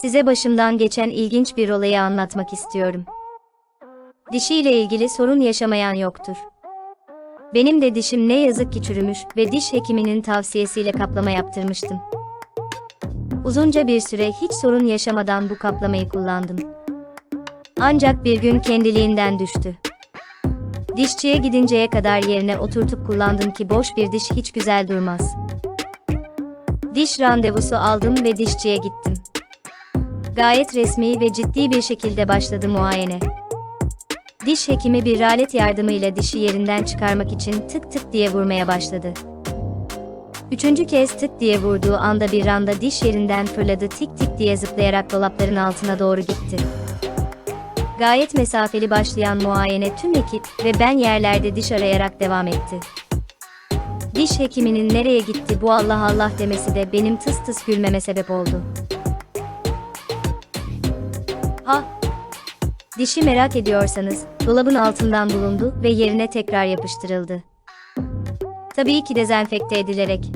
Size başımdan geçen ilginç bir olayı anlatmak istiyorum. Dişiyle ilgili sorun yaşamayan yoktur. Benim de dişim ne yazık ki çürümüş ve diş hekiminin tavsiyesiyle kaplama yaptırmıştım. Uzunca bir süre hiç sorun yaşamadan bu kaplamayı kullandım. Ancak bir gün kendiliğinden düştü. Dişçiye gidinceye kadar yerine oturtup kullandım ki boş bir diş hiç güzel durmaz. Diş randevusu aldım ve dişçiye gittim. Gayet resmi ve ciddi bir şekilde başladı muayene. Diş hekimi bir alet yardımıyla dişi yerinden çıkarmak için tık tık diye vurmaya başladı. Üçüncü kez tık diye vurduğu anda bir anda diş yerinden fırladı tik tik diye zıplayarak dolapların altına doğru gitti. Gayet mesafeli başlayan muayene tüm ekip ve ben yerlerde diş arayarak devam etti. Diş hekiminin nereye gitti bu Allah Allah demesi de benim tıs tıs gülmeme sebep oldu. Ha! Dişi merak ediyorsanız, dolabın altından bulundu ve yerine tekrar yapıştırıldı. Tabii ki dezenfekte edilerek.